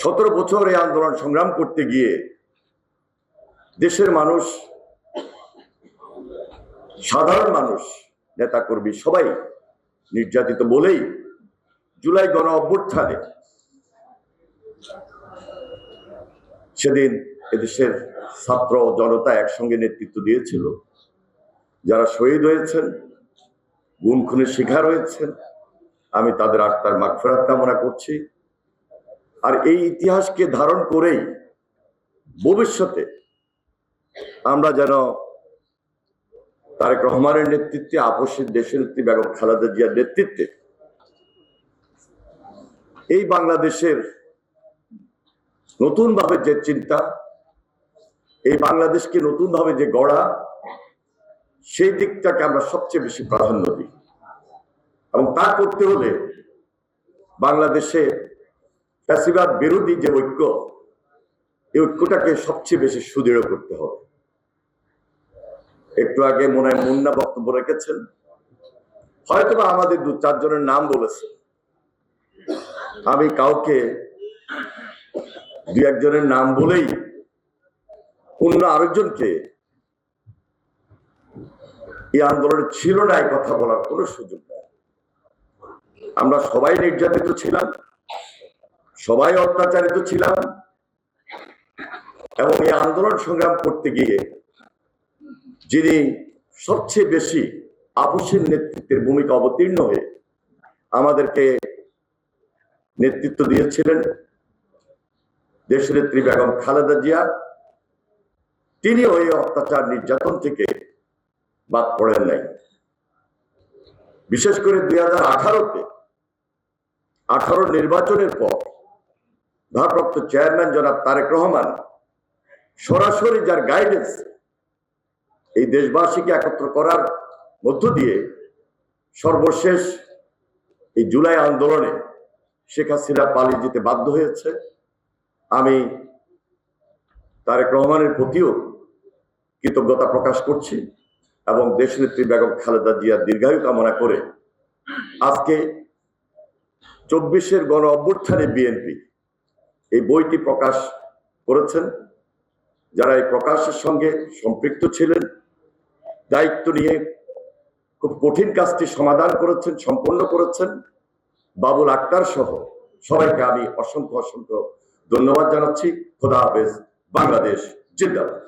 সতেরো বছর এই আন্দোলন সংগ্রাম করতে গিয়ে দেশের মানুষ, সাধারণ মানুষ, নেতাকর্মী সবাই নির্যাতিত বলেই জুলাই গণ অভ্যুত্থানে সেদিন এদেশের ছাত্র জনতা একসঙ্গে নেতৃত্ব দিয়েছিল। যারা শহীদ হয়েছেন, গুম খুনের শিকার হয়েছেন, আমি তাদের আত্মার মাগফেরাত কামনা করছি। আর এই ইতিহাসকে ধারণ করেই ভবিষ্যতে আমরা যেন তারেক রহমানের নেতৃত্বে আপসের দেশের নেত্রী বেগম খালেদা জিয়ার নেতৃত্বে এই বাংলাদেশের নতুন ভাবে যে চিন্তা, এই বাংলাদেশকে নতুন ভাবে যে গড়া, সেই দিকটাকে আমরা সবচেয়ে বেশি প্রাধান্য দিই। এবং তা করতে হলে বাংলাদেশে ফ্যাসিবাদ বিরোধী যে ঐক্য, এই ঐক্যটাকে সবচেয়ে বেশি সুদৃঢ় করতে হবে। একটু আগে মনে হয় মুন্না বক্তব্য রেখেছেন। হয়তো বা আমাদের দু চারজনের নাম বলেছে। আমি কাউকে দু একজনের নাম বলেই অন্য আরেকজনকে এই আন্দোলনে ছিল না কথা বলার কোনো সুযোগ নেই। আমরা সবাই নির্যাতিত ছিলাম। সবাই অত্যাচারিত ছিলাম এবং এই আন্দোলন সংগ্রাম করতে গিয়ে যিনি সবচেয়ে বেশি আপসের নেতৃত্বের ভূমিকা অবতীর্ণ হয়ে আমাদেরকে নেতৃত্ব দিয়েছিলেন দেশনেত্রী বেগম খালেদা জিয়া তিনি ওই অত্যাচার নির্যাতন থেকে বাদ পড়েন নাই। বিশেষ করে দুই হাজার আঠারোতে আঠারো নির্বাচনের পর ভারপ্রাপ্ত চেয়ারম্যান জনাব তারেক রহমান সরাসরি যার গাইডেন্স এই দেশবাসীকে একত্র করার মধ্য দিয়ে সর্বশেষ এই জুলাই আন্দোলনে শেখ হাসিনা পালিয়ে যেতে বাধ্য হয়েছে। আমি তারেক রহমানের প্রতিও কৃতজ্ঞতা প্রকাশ করছি এবং দেশনেত্রী বেগম খালেদা জিয়ার দীর্ঘায়ু কামনা করে আজকে চব্বিশের গণ অভ্যুত্থানে বিএনপি এই বইটি প্রকাশ করেছেন, যারা এই প্রকাশের সঙ্গে সম্পৃক্ত ছিলেন, দায়িত্ব নিয়ে খুব কঠিন কাজটি সমাধান করেছেন, সম্পন্ন করেছেন। বাবুল আক্তার সহ সবাইকে আমি অসংখ্য অসংখ্য ধন্যবাদ জানাচ্ছি। খোদা হাফেজ, বাংলাদেশ, জিন্দাবাদ।